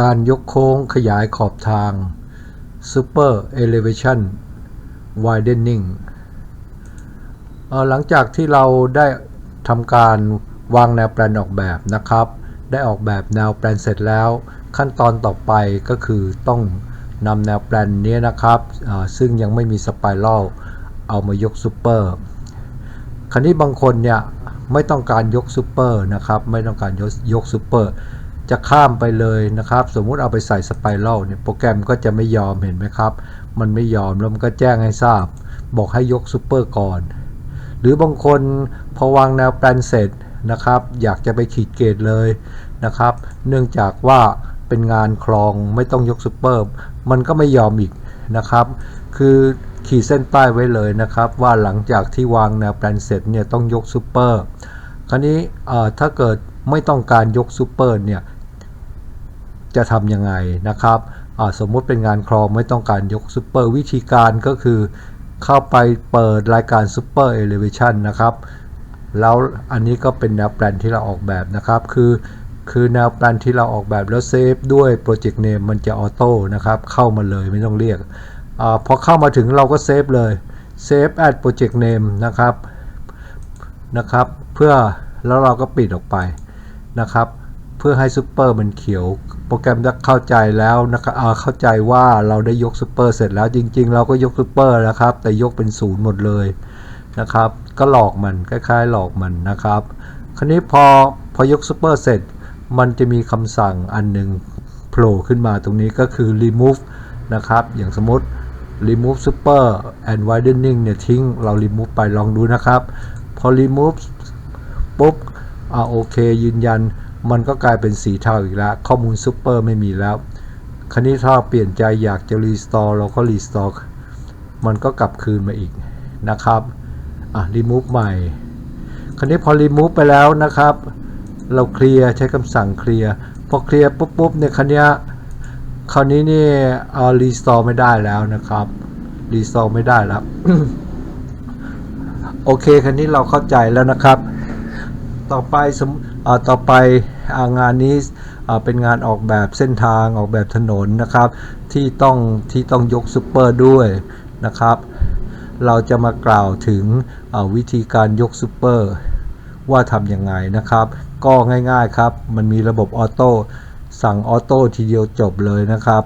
การยกโค้งขยายขอบทาง Super Elevation Widening หลังจากที่เราได้ทำการวางแนวแปลนออกแบบนะครับ ได้ออกแบบแนวแปลนเสร็จแล้ว ขั้นตอนต่อไปก็คือต้องนำแนวแปลนนี้นะครับซึ่งยังไม่มีสไปรัลเอามายกซูเปอร์คันนี้บางคนเนี่ยไม่ต้องการยกซูเปอร์นะครับ ไม่ต้องการยกยกซูเปอร์ จะข้ามไปเลยนะครับ สมมุติเอาไปใส่สไปรัลเนี่ยโปรแกรมก็จะไม่ยอมเห็นไหมครับ มันไม่ยอมแล้วมันก็แจ้งให้ทราบ บอกให้ยกซูเปอร์ก่อน หรือบางคนพอวางแนวแปลนเสร็จนะครับ อยากจะไปขีดเกตเลยนะครับ เนื่องจากว่าเป็นงานคลองไม่ต้องยกซูเปอร์มันก็ไม่ยอมอีกนะครับ คือขีดเส้นใต้ไว้เลยนะครับ ว่าหลังจากที่วางแนวแปลนเสร็จเนี่ยต้องยกซูเปอร์คราวนี้ถ้าเกิดไม่ต้องการยกซูเปอร์เนี่ย จะทำยังไงนะครับสมมุติเป็นงานครองไม่ต้องการยกซูเปอร์วิธีการก็คือเข้าไปเปิดรายการ Super Elevation นนะครับ แล้วอันนี้ก็เป็นแนวแปลนที่เราออกแบบนะครับ คือคือแนวแปลนที่เราออกแบบแล้วเซฟด้วยโปรเจกต์เนมมันจะออโต้นะครับ เข้ามาเลยไม่ต้องเรียกอพอเข้ามาถึงเราก็เซฟเลยเซฟแอดโปรเจกต์เนมนะครับนะครับ เพื่อแล้วเราก็ปิดออกไปนะครับ เพื่อให้ซูเปอร์มันเขียว โปรแกรมจะเข้าใจแล้วนะครับเอาเข้าใจว่าเราได้ยกซูเปอร์เสร็จแล้วจริง ๆ เราก็ยกซูเปอร์แล้วครับ แต่ยกเป็นศูนย์หมดเลยนะครับ ก็หลอกมันคล้ายๆ หลอกมันนะครับ คราวนี้พอพอยกซูเปอร์เสร็จ มันจะมีคำสั่งอันหนึ่งโผล่ขึ้นมาตรงนี้ก็คือ remove นะครับ อย่างสมมติ remove super and widening เนี่ยทิ้งเรา remove ไปลองดูนะครับ พอ remove ปุ๊บอ่าโอเคยืนยัน มันก็กลายเป็นสีเทาอีกแล้ว ข้อมูลซูเปอร์ไม่มีแล้ว คราวนี้ถ้าเราเปลี่ยนใจอยากจะ restore เราก็ restore มันก็กลับคืนมาอีกนะครับอะ remove ใหม่ คราวนี้พอ remove ไปแล้วนะครับ เราเคลียร์ใช้คำสั่งเคลียร์พอเคลียร์ปุ๊บปุ๊บเนี่ยคราวเนี้ยคราวนี้นี่เอา restore ไม่ได้แล้วนะครับ restore ไม่ได้แล้ว โอเคคันนี้เราเข้าใจแล้วนะครับ ต่อไปสมต่อไปองานนี้เป็นงานออกแบบเส้นทางออกแบบถนนนะครับ ที่ต้องที่ต้องยกซูเปอร์ด้วยนะครับ เราจะมากล่าวถึงวิธีการยกซูเปอร์ว่าทำยังไงนะครับ ก็ง่ายๆครับ มันมีระบบออโต้สั่งออโต้ทีเดียวจบเลยนะครับ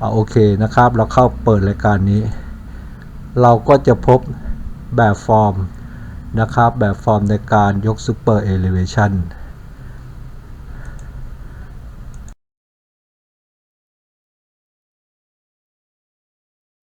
อ่าโอเคนะครับ เราเข้าเปิดรายการนี้ เราก็จะพบแบบฟอร์ม นะครับ แบบฟอร์มในการยก Super Elevation